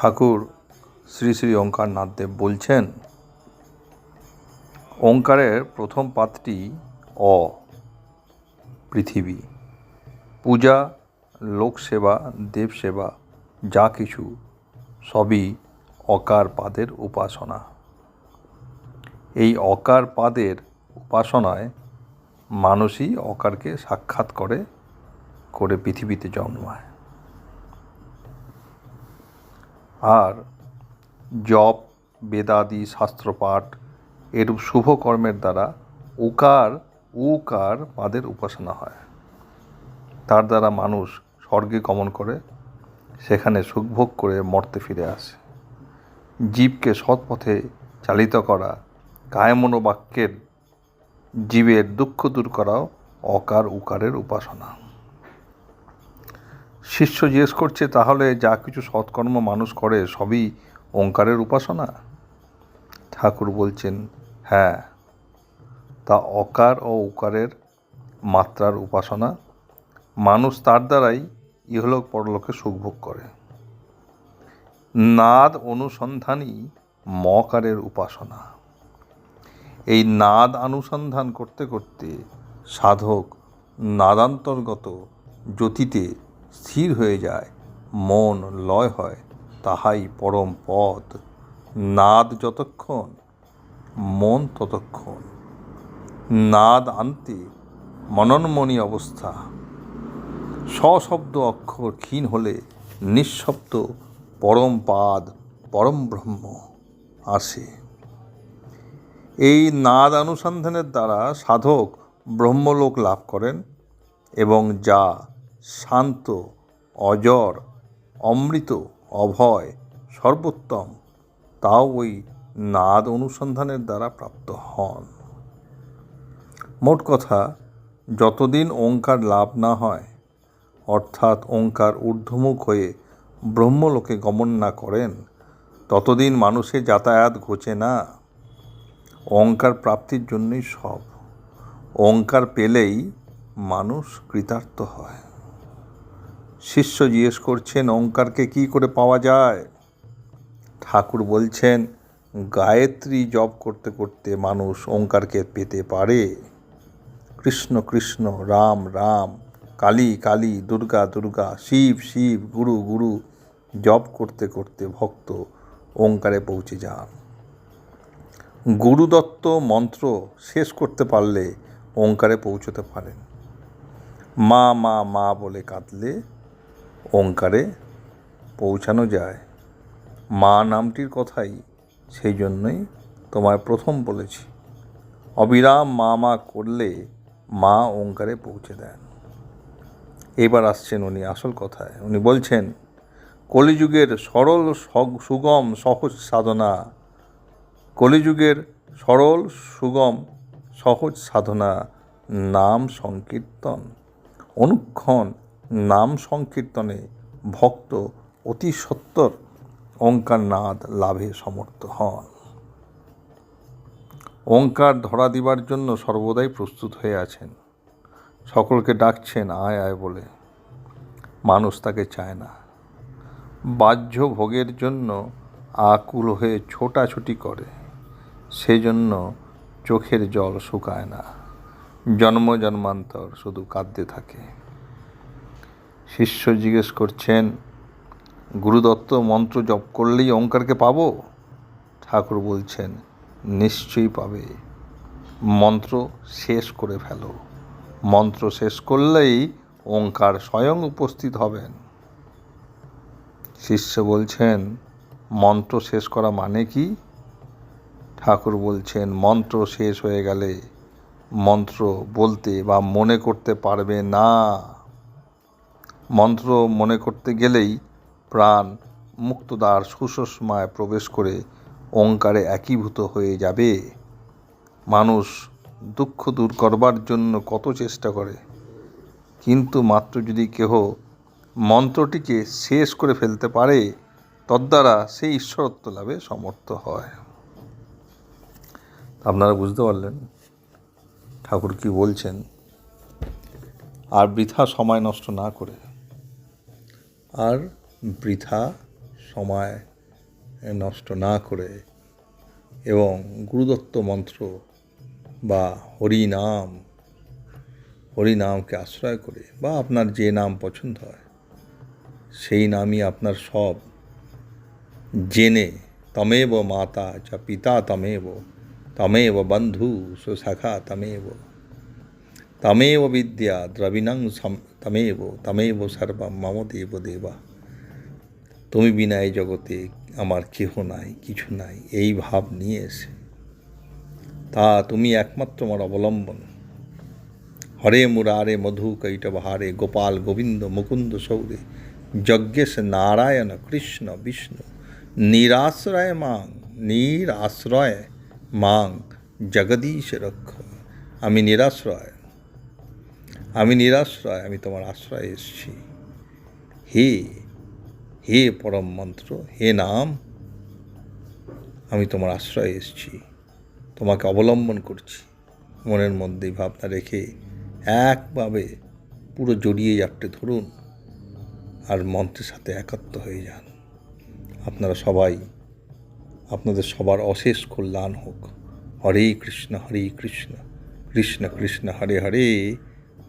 ঠাকুর শ্রী শ্রী ওঙ্কার নাথদেব বলছেন, ওঙ্কারের প্রথম পাতটি অ, পৃথিবী। পূজা, লোকসেবা, দেবসেবা, যা কিছু, সবই অকার পাদের উপাসনা। এই অকার পাদের উপাসনায় মানুষই অকারকে সাক্ষাৎ করে করে পৃথিবীতে জন্মায়। আর জপ, বেদাদি, শাস্ত্রপাঠ এরূপ শুভ কর্মের দ্বারা উকার উকার পাদের উপাসনা হয়। তার দ্বারা মানুষ স্বর্গে গমন করে, সেখানে সুখভোগ করে মর্তে ফিরে আসে। জীবকে সৎ পথে চালিত করা, কায়মনোবাক্যের জীবের দুঃখ দূর করাও অকার উকারের উপাসনা। শিষ্য জিজ্ঞেস করছে, তাহলে যা কিছু সৎকর্ম মানুষ করে, সবই ওঙ্কারের উপাসনা? ঠাকুর বলছেন হ্যাঁ তা অকার ও উকারের মাত্রার উপাসনা। মানুষ তার দ্বারাই ইহলোক পরলোকে সুখভোগ করে। নাদ অনুসন্ধানই মকারের উপাসনা। এই নাদ অনুসন্ধান করতে করতে সাধক নাদান্তর্গত জ্যোতিতে স্থির হয়ে যায়, মন লয় হয়, তাহাই পরম পথ। নাদ যতক্ষণ, মন ততক্ষণ। নাদ আনতে মননমণি অবস্থা। সশব্দ অক্ষর ক্ষীণ হলে নিঃশব্দ পরম পাদ, পরম ব্রহ্ম আসে। এই নাদ অনুসন্ধানের দ্বারা সাধক ব্রহ্মলোক লাভ করেন এবং যা শান্ত, অজর, অমৃত, অভয়, সর্বোত্তম। তাও ওই নাদ অনুসন্ধানের দ্বারা প্রাপ্ত হন। মোট কথা, যতদিন ওঙ্কার লাভ না হয়, অর্থাৎ ওঙ্কার ঊর্ধ্বমুখ হয়ে ব্রহ্মলোকে গমন না করেন, ততদিন মানুষের যাতায়াত ঘোচে না। ওঙ্কার প্রাপ্তির জন্যই সব। ওঙ্কার পেলেই মানুষ কৃতার্থ হয়। শিষ্য জিজ্ঞেস করছেন ওঙ্কারকে কি করে পাওয়া যায়? ঠাকুর বলছেন, গায়ত্রী জপ করতে করতে মানুষ ওঙ্কারকে পেতে পারে। কৃষ্ণ কৃষ্ণ, রাম রাম, কালী কালী, দুর্গা দুর্গা, শিব শিব, গুরু গুরু, জপ করতে করতে ভক্ত ওঙ্কারে পৌঁছে যান। গুরুদত্ত মন্ত্র শেষ করতে পারলে ওঙ্কারে পৌঁছতে পারেন। মা মা মা বলে কাঁদলে ওঙ্কারে পৌঁছানো যায়। মা নামটির কথাই সেই জন্যই তোমায় প্রথম বলেছি। অবিরাম মা মা করলে মা ওঙ্কারে পৌঁছে দেন। এবার আসছেন উনি আসল কথায়। উনি বলছেন, কলিযুগের সরল সুগম সহজ সাধনা, কলিযুগের সরল সুগম সহজ সাধনা, নাম সংকীর্তন, অনুক্ষণ নাম সংকীর্তনে ভক্ত অতি সত্তর নাদ লাভে সমর্থ হন। ওঙ্কার ধরা দিবার জন্য সর্বদাই প্রস্তুত হয়ে আছেন। সকলকে ডাকছেন, আয় আয় বলে। মানুষ তাকে চায় না। বাহ্য ভোগের জন্য আকুল হয়ে ছোটাছুটি করে। সেজন্য চোখের জল শুকায় না। জন্ম জন্মান্তর শুধু কাঁদতে থাকে। শিষ্য জিজ্ঞেস করছেন, গুরুদত্ত মন্ত্র জপ করলেই ওঙ্কারকে পাবো? ঠাকুর বলছেন, নিশ্চয়ই পাবে। মন্ত্র শেষ করে ফেলো। মন্ত্র শেষ করলেই ওঙ্কার স্বয়ং উপস্থিত হবেন। শিষ্য বলছেন, মন্ত্র শেষ করা মানে কি? ঠাকুর বলছেন, মন্ত্র শেষ হয়ে গেলে মন্ত্র বলতে বা মনে করতে পারবে না। মন্ত্র মনে করতে গেলেই প্রাণ মুক্তদ্বার সুষমায় প্রবেশ করে ওঙ্কারে একীভূত হয়ে যাবে। মানুষ দুঃখ দূর করবার জন্য কত চেষ্টা করে। কিন্তু মাত্র যদি কেহ মন্ত্রটিকে শেষ করে ফেলতে পারে, তদ্বারা সেই ঈশ্বরত্ব লাভে সমর্থ হয়। আপনারা বুঝতে পারলেন। ঠাকুর কি বলছেন? আর বৃথা সময় নষ্ট না করে। আর বৃথা সময় নষ্ট না করে এবং গুরুদত্ত মন্ত্র বা হরি নাম হরি নামকে আশ্রয় করে বা আপনার যে নাম পছন্দ হয়, সেই নামই আপনার সব। জেনে তমেব মাতা চ পিতা তমেব তমেব বন্ধু সুশাখা তমেব। তমেব বিদ্যা দ্রবিণং তমেব তমেব সর্বম মম দেব দেবা তুমি বিনা এই জগতে আমার কেহ নাই, কিছু নাই, এই ভাব নিয়ে এসে। তা তুমি একমাত্র আমার অবলম্বন। হরে মুরারে মধু কৈটবহারে, গোপাল গোবিন্দ মুকুন্দ সৌরে, যজ্ঞেশ নারায়ণ কৃষ্ণ বিষ্ণু, নিরাশ্রয় মাং নিরাশ্রয় মাং, জগদীশ রক্ষ। আমি নিরাশ্রয়। আমি নিরাশ্রয়, আমি তোমার আশ্রয় এসেছি। হে হে পরম মন্ত্র, হে নাম, আমি তোমার আশ্রয়ে এসেছি। তোমাকে অবলম্বন করছি। মনের মধ্যেই ভাবনা রেখে একভাবে পুরো জড়িয়ে যাপটে ধরুন আর মন্ত্রের সাথে একাত্ম হয়ে যান। আপনারা সবাই, আপনাদের সবার অশেষ কল্যাণ হোক। হরে কৃষ্ণ হরে কৃষ্ণ কৃষ্ণ কৃষ্ণ, হরে হরে।